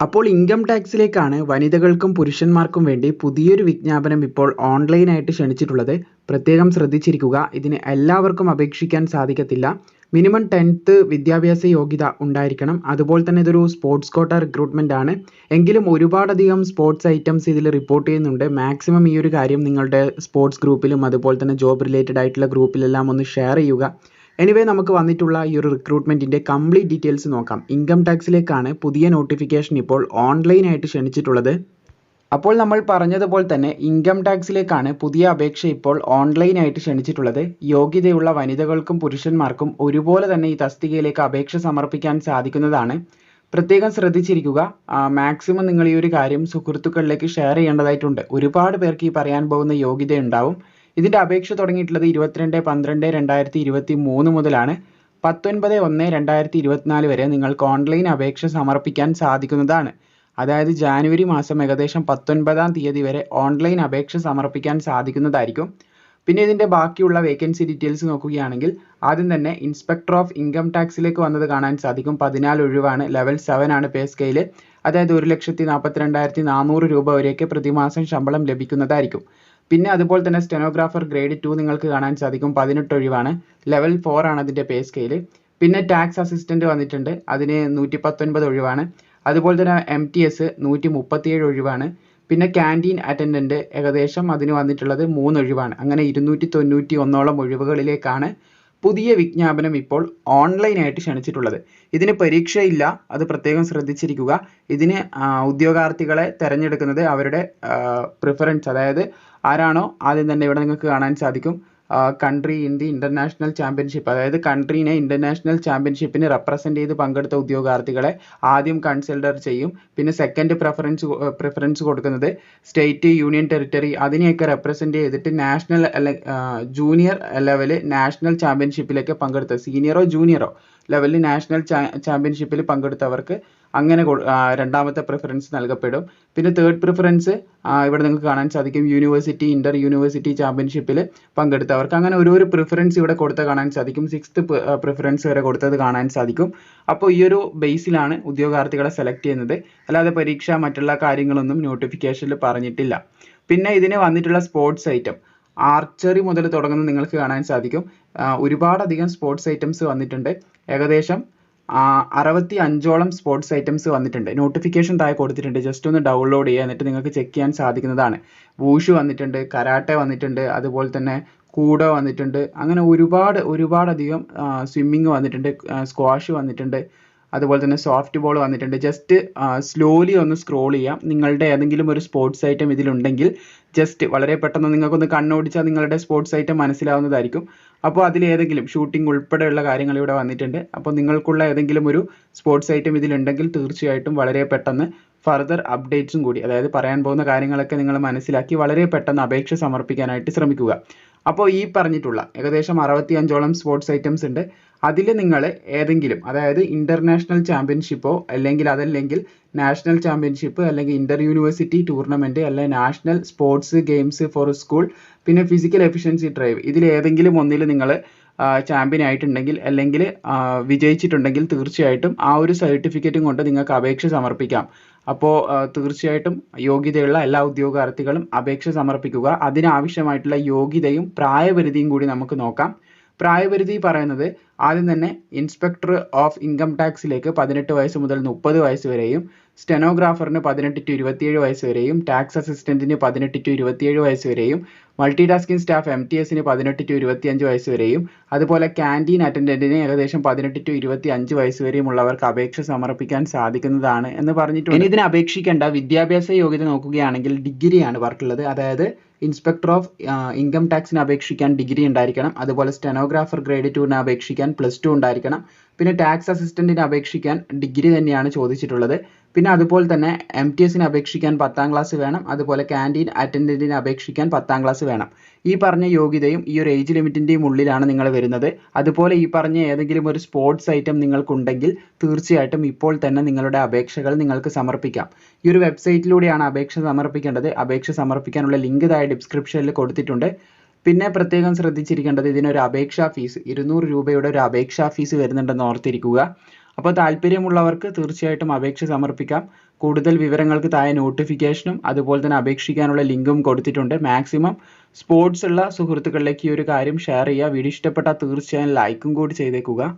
അപ്പോൾ ഇൻകം ടാക്സിലേക്കാണ് വനിതകൾക്കും പുരുഷന്മാർക്കും വേണ്ടി പുതിയൊരു വിജ്ഞാപനം ഇപ്പോൾ ഓൺലൈനായിട്ട് ക്ഷണിച്ചിട്ടുള്ളത്. പ്രത്യേകം ശ്രദ്ധിച്ചിരിക്കുക ഇതിന് എല്ലാവർക്കും അപേക്ഷിക്കാൻ സാധിക്കത്തില്ല. മിനിമം ടെൻത്ത് വിദ്യാഭ്യാസ യോഗ്യത ഉണ്ടായിരിക്കണം. അതുപോലെ തന്നെ ഇതൊരു സ്പോർട്സ് കോട്ട റിക്രൂട്ട്മെന്റ് ആണ്. എങ്കിലും ഒരുപാടധികം സ്പോർട്സ് ഐറ്റംസ് ഇതിൽ റിപ്പോർട്ട് ചെയ്യുന്നുണ്ട്. മാക്സിമം ഈ ഒരു കാര്യം നിങ്ങളുടെ സ്പോർട്സ് ഗ്രൂപ്പിലും അതുപോലെ തന്നെ ജോബ് റിലേറ്റഡ് ആയിട്ടുള്ള ഗ്രൂപ്പിലെല്ലാം ഒന്ന് ഷെയർ ചെയ്യുക. എനിവേ നമുക്ക് വന്നിട്ടുള്ള ഈ ഒരു റിക്രൂട്ട്മെന്റിന്റെ കംപ്ലീറ്റ് ഡീറ്റെയിൽസ് നോക്കാം. ഇൻകം ടാക്സിലേക്കാണ് പുതിയ നോട്ടിഫിക്കേഷൻ ഇപ്പോൾ ഓൺലൈനായിട്ട് ക്ഷണിച്ചിട്ടുള്ളത്. അപ്പോൾ നമ്മൾ പറഞ്ഞതുപോലെ തന്നെ ഇൻകം ടാക്സിലേക്കാണ് പുതിയ അപേക്ഷ ഇപ്പോൾ ഓൺലൈനായിട്ട് ക്ഷണിച്ചിട്ടുള്ളത്. യോഗ്യതയുള്ള വനിതകൾക്കും പുരുഷന്മാർക്കും ഒരുപോലെ തന്നെ ഈ തസ്തികയിലേക്ക് അപേക്ഷ സമർപ്പിക്കാൻ സാധിക്കുന്നതാണ്. പ്രത്യേകം ശ്രദ്ധിച്ചിരിക്കുക മാക്സിമം നിങ്ങൾ ഈ ഒരു കാര്യം സുഹൃത്തുക്കളിലേക്ക് ഷെയർ ചെയ്യേണ്ടതായിട്ടുണ്ട്. ഒരുപാട് പേർക്ക് ഈ പറയാൻ പോകുന്ന യോഗ്യത ഉണ്ടാവും. ഇതിന്റെ അപേക്ഷ തുടങ്ങിയിട്ടുള്ളത് ഇരുപത്തിരണ്ട് പന്ത്രണ്ട് രണ്ടായിരത്തി ഇരുപത്തി മൂന്ന് മുതലാണ്. പത്തൊൻപത് ഒന്ന് രണ്ടായിരത്തി ഇരുപത്തിനാല് വരെ നിങ്ങൾക്ക് ഓൺലൈൻ അപേക്ഷ സമർപ്പിക്കാൻ സാധിക്കുന്നതാണ്. അതായത് ജാനുവരി മാസം ഏകദേശം പത്തൊൻപതാം തീയതി വരെ ഓൺലൈൻ അപേക്ഷ സമർപ്പിക്കാൻ സാധിക്കുന്നതായിരിക്കും. പിന്നെ ഇതിന്റെ ബാക്കിയുള്ള വേക്കൻസി ഡീറ്റെയിൽസ് നോക്കുകയാണെങ്കിൽ ആദ്യം തന്നെ ഇൻസ്പെക്ടർ ഓഫ് ഇൻകം ടാക്സിലേക്ക് വന്നത് കാണാൻ സാധിക്കും. പതിനാല് ഒഴിവാണ്. ലെവൽ സെവൻ ആണ് പേ സ്കെയിൽ അതായത് ഒരു ലക്ഷത്തി നാൽപ്പത്തി രണ്ടായിരത്തി നാനൂറ് രൂപ വരെയൊക്കെ പ്രതിമാസം ശമ്പളം ലഭിക്കുന്നതായിരിക്കും. പിന്നെ അതുപോലെ തന്നെ സ്റ്റെനോഗ്രാഫർ ഗ്രേഡ് ടു നിങ്ങൾക്ക് കാണാൻ സാധിക്കും. പതിനെട്ട് ഒഴിവാണ്. ലെവൽ ഫോർ ആണ് അതിന്റെ പേ സ്കെയിൽ പിന്നെ ടാക്സ് അസിസ്റ്റന്റ് വന്നിട്ടുണ്ട്. അതിന് നൂറ്റി പത്തൊൻപത് ഒഴിവാണ്. അതുപോലെ തന്നെ എം ടി എസ് നൂറ്റി മുപ്പത്തിയേഴ് ഒഴിവാണ്. പിന്നെ ക്യാന്റീൻ അറ്റൻഡന്റ് ഏകദേശം അതിന് വന്നിട്ടുള്ളത് മൂന്ന് ഒഴിവാണ്. അങ്ങനെ ഇരുന്നൂറ്റി തൊണ്ണൂറ്റി ഒന്നോളം ഒഴിവുകളിലേക്കാണ് പുതിയ വിജ്ഞാപനം ഇപ്പോൾ ഓൺലൈനായിട്ട് ക്ഷണിച്ചിട്ടുള്ളത്. ഇതിന് പരീക്ഷയില്ല അത് പ്രത്യേകം ശ്രദ്ധിച്ചിരിക്കുക. ഇതിന് ഉദ്യോഗാർത്ഥികളെ തിരഞ്ഞെടുക്കുന്നത് അവരുടെ പ്രിഫറൻസ് അതായത് ആരാണോ ആദ്യം തന്നെ ഇവിടെ നിങ്ങൾക്ക് കാണാൻ സാധിക്കും. Country in the international championship അതായത് കൺട്രീനെ ഇന്റർനാഷണൽ ചാമ്പ്യൻഷിപ്പിന് റെപ്രസെന്റ് ചെയ്ത് പങ്കെടുത്ത ഉദ്യോഗാർത്ഥികളെ ആദ്യം കൺസിഡർ ചെയ്യും. പിന്നെ സെക്കൻഡ് പ്രിഫറൻസ് പ്രിഫറൻസ് കൊടുക്കുന്നത് സ്റ്റേറ്റ് യൂണിയൻ ടെറിട്ടറി അതിനെയൊക്കെ റെപ്രസെന്റ് ചെയ്തിട്ട് നാഷണൽ ജൂനിയർ ലെവൽ നാഷണൽ ചാമ്പ്യൻഷിപ്പിലേക്ക് പങ്കെടുത്ത സീനിയറോ ജൂനിയറോ ലെവലിൽ നാഷണൽ ചാമ്പ്യൻഷിപ്പിൽ പങ്കെടുത്തവർക്ക് അങ്ങനെ രണ്ടാമത്തെ പ്രിഫറൻസ് നൽകപ്പെടും. പിന്നെ തേർഡ് പ്രിഫറൻസ് ഇവിടെ നിങ്ങൾക്ക് കാണാൻ സാധിക്കും യൂണിവേഴ്സിറ്റി ഇന്റർ യൂണിവേഴ്സിറ്റി ചാമ്പ്യൻഷിപ്പിൽ പങ്കെടുത്തവർക്ക്. അങ്ങനെ ഓരോരോ പ്രിഫറൻസ് ഇവിടെ കൊടുത്ത കാണാൻ സാധിക്കും. സിക്സ്ത് പ്രിഫറൻസ് വരെ കൊടുത്തത് കാണാൻ സാധിക്കും. അപ്പോൾ ഈ ഒരു ബേസിലാണ് ഉദ്യോഗാർത്ഥികളെ സെലക്ട് ചെയ്യുന്നത്. അല്ലാതെ പരീക്ഷ മറ്റുള്ള കാര്യങ്ങളൊന്നും നോട്ടിഫിക്കേഷനിൽ പറഞ്ഞിട്ടില്ല. പിന്നെ ഇതിന് വന്നിട്ടുള്ള സ്പോർട്സ് ഐറ്റം ആർച്ചറി മുതൽ തുടങ്ങുന്നത് നിങ്ങൾക്ക് കാണാൻ സാധിക്കും. ഒരുപാടധികം സ്പോർട്സ് ഐറ്റംസ് വന്നിട്ടുണ്ട്. ഏകദേശം അറുപത്തി അഞ്ചോളം സ്പോർട്സ് ഐറ്റംസ് വന്നിട്ടുണ്ട്. നോട്ടിഫിക്കേഷൻ താഴെ കൊടുത്തിട്ടുണ്ട്. ജസ്റ്റ് ഒന്ന് ഡൗൺലോഡ് ചെയ്യുക. എന്നിട്ട് നിങ്ങൾക്ക് ചെക്ക് ചെയ്യാൻ സാധിക്കുന്നതാണ്. വൂഷു വന്നിട്ടുണ്ട് കരാട്ടെ വന്നിട്ടുണ്ട് അതുപോലെ തന്നെ കൂട വന്നിട്ടുണ്ട്. അങ്ങനെ ഒരുപാട് ഒരുപാടധികം സ്വിമ്മിങ് വന്നിട്ടുണ്ട് സ്ക്വാഷ് വന്നിട്ടുണ്ട്. അതുപോലെ തന്നെ സോഫ്റ്റ് ബോൾ വന്നിട്ടുണ്ട്. ജസ്റ്റ് സ്ലോലി ഒന്ന് സ്ക്രോൾ ചെയ്യാം. നിങ്ങളുടെ ഏതെങ്കിലും ഒരു സ്പോർട്സ് ഐറ്റം ഇതിലുണ്ടെങ്കിൽ ജസ്റ്റ് വളരെ പെട്ടെന്ന് നിങ്ങൾക്കൊന്ന് കണ്ണോടിച്ചാൽ നിങ്ങളുടെ സ്പോർട്സ് ഐറ്റം മനസ്സിലാവുന്നതായിരിക്കും. അപ്പോൾ അതിലേതെങ്കിലും ഷൂട്ടിംഗ് ഉൾപ്പെടെയുള്ള കാര്യങ്ങൾ ഇവിടെ വന്നിട്ടുണ്ട്. അപ്പോൾ നിങ്ങൾക്കുള്ള ഏതെങ്കിലും ഒരു സ്പോർട്സ് ഐറ്റം ഇതിലുണ്ടെങ്കിൽ തീർച്ചയായിട്ടും വളരെ പെട്ടെന്ന് ഫർദർ അപ്ഡേറ്റ്സും കൂടി അതായത് പറയാൻ പോകുന്ന കാര്യങ്ങളൊക്കെ നിങ്ങൾ മനസ്സിലാക്കി വളരെ പെട്ടെന്ന് അപേക്ഷ സമർപ്പിക്കാനായിട്ട് ശ്രമിക്കുക. അപ്പോൾ ഈ പറഞ്ഞിട്ടുള്ള ഏകദേശം അറുപത്തി അഞ്ചോളം സ്പോർട്സ് ഐറ്റംസ് ഉണ്ട്. അതിൽ നിങ്ങൾ ഏതെങ്കിലും അതായത് ഇന്റർനാഷണൽ ചാമ്പ്യൻഷിപ്പോ അല്ലെങ്കിൽ അതല്ലെങ്കിൽ നാഷണൽ ചാമ്പ്യൻഷിപ്പ് അല്ലെങ്കിൽ ഇന്റർ യൂണിവേഴ്സിറ്റി ടൂർണമെന്റ് അല്ലെങ്കിൽ national sports games for school പിന്നെ ഫിസിക്കൽ എഫിഷ്യൻസി ഡ്രൈവ് ഇതിൽ ഏതെങ്കിലും ഒന്നിൽ നിങ്ങൾ ചാമ്പ്യൻ ആയിട്ടുണ്ടെങ്കിൽ അല്ലെങ്കിൽ വിജയിച്ചിട്ടുണ്ടെങ്കിൽ തീർച്ചയായിട്ടും ആ ഒരു സർട്ടിഫിക്കറ്റും കൊണ്ട് നിങ്ങൾക്ക് അപേക്ഷ സമർപ്പിക്കാം. അപ്പോൾ തീർച്ചയായിട്ടും യോഗ്യതയുള്ള എല്ലാ ഉദ്യോഗാർത്ഥികളും അപേക്ഷ സമർപ്പിക്കുക. അതിനാവശ്യമായിട്ടുള്ള യോഗ്യതയും പ്രായപരിധിയും കൂടി നമുക്ക് നോക്കാം. പ്രായപരിധി പറയുന്നത് ആദ്യം തന്നെ ഇൻസ്പെക്ടർ ഓഫ് ഇൻകം ടാക്സിലേക്ക് പതിനെട്ട് വയസ്സ് മുതൽ മുപ്പത് വയസ്സ് വരെയും സ്റ്റെനോഗ്രാഫറിന് പതിനെട്ട് ടു ഇരുപത്തിയേഴ് വയസ്സ് വരെയും ടാക്സ് അസിസ്റ്റന്റിന് പതിനെട്ട് ടു ഇരുപത്തിയേഴ് വയസ്സ് വരെയും multi tasking staff M T എസിന് പതിനെട്ട് ടു ഇരുപത്തിയഞ്ച് വയസ്സ് വരെയും അതുപോലെ ക്യാന്റീൻ അറ്റൻഡന്റിന് ഏകദേശം പതിനെട്ട് ടു ഇരുപത്തി അഞ്ച് വയസ്സ് വരെയും ഉള്ളവർക്ക് അപേക്ഷ സമർപ്പിക്കാൻ സാധിക്കുന്നതാണ് എന്ന് പറഞ്ഞിട്ടുണ്ട്. ഇനി ഇതിന് അപേക്ഷിക്കേണ്ട വിദ്യാഭ്യാസ യോഗ്യത നോക്കുകയാണെങ്കിൽ ഡിഗ്രിയാണ് വർക്കുള്ളത്. അതായത് ഇൻസ്പെക്ടർ ഓഫ് ഇൻകം ടാക്സിന് അപേക്ഷിക്കാൻ ഡിഗ്രി ഉണ്ടായിരിക്കണം. അതുപോലെ സ്റ്റെനോഗ്രാഫർ ഗ്രേഡ് ടുവിന് അപേക്ഷിക്കാൻ പ്ലസ് ടു ഉണ്ടായിരിക്കണം. പിന്നെ ടാക്സ് അസിസ്റ്റന്റിന് അപേക്ഷിക്കാൻ ഡിഗ്രി തന്നെയാണ് ചോദിച്ചിട്ടുള്ളത്. പിന്നെ അതുപോലെ തന്നെ എം ടി എസിന് അപേക്ഷിക്കാൻ പത്താം ക്ലാസ് വേണം. അതുപോലെ ക്യാന്റീൻ അറ്റൻഡന്റിന് അപേക്ഷിക്കാൻ പത്താം ക്ലാസ് വേണം. ഈ പറഞ്ഞ യോഗ്യതയും ഈ ഒരു ഏജ് ലിമിറ്റിന്റെയും ഉള്ളിലാണ് നിങ്ങൾ വരുന്നത്. അതുപോലെ ഈ പറഞ്ഞ ഏതെങ്കിലും ഒരു സ്പോർട്സ് ഐറ്റം നിങ്ങൾക്കുണ്ടെങ്കിൽ തീർച്ചയായിട്ടും ഇപ്പോൾ തന്നെ നിങ്ങളുടെ അപേക്ഷകൾ നിങ്ങൾക്ക് സമർപ്പിക്കാം. ഈ ഒരു വെബ്സൈറ്റിലൂടെയാണ് അപേക്ഷ സമർപ്പിക്കേണ്ടത്. അപേക്ഷ സമർപ്പിക്കാനുള്ള ലിങ്ക് താഴെ ഡിസ്ക്രിപ്ഷനിൽ കൊടുത്തിട്ടുണ്ട്. പിന്നെ പ്രത്യേകം ശ്രദ്ധിച്ചിരിക്കേണ്ടത് ഇതിനൊരു അപേക്ഷാ ഫീസ് ഇരുന്നൂറ് രൂപയുടെ ഒരു അപേക്ഷാ ഫീസ് വരുന്നുണ്ടെന്ന് ഓർത്തിരിക്കുക. അപ്പോൾ താല്പര്യമുള്ളവർക്ക് തീർച്ചയായിട്ടും അപേക്ഷ സമർപ്പിക്കാം. കൂടുതൽ വിവരങ്ങൾക്ക് താഴെ നോട്ടിഫിക്കേഷനും അതുപോലെ തന്നെ അപേക്ഷിക്കാനുള്ള ലിങ്കും കൊടുത്തിട്ടുണ്ട്. മാക്സിമം സ്പോർട്സ് ഉള്ള സുഹൃത്തുക്കളിലേക്ക് ഈ ഒരു കാര്യം ഷെയർ ചെയ്യുക. വീഡിയോ ഇഷ്ടപ്പെട്ടാൽ തീർച്ചയായും ലൈക്കും കൂടി ചെയ്തേക്കുക.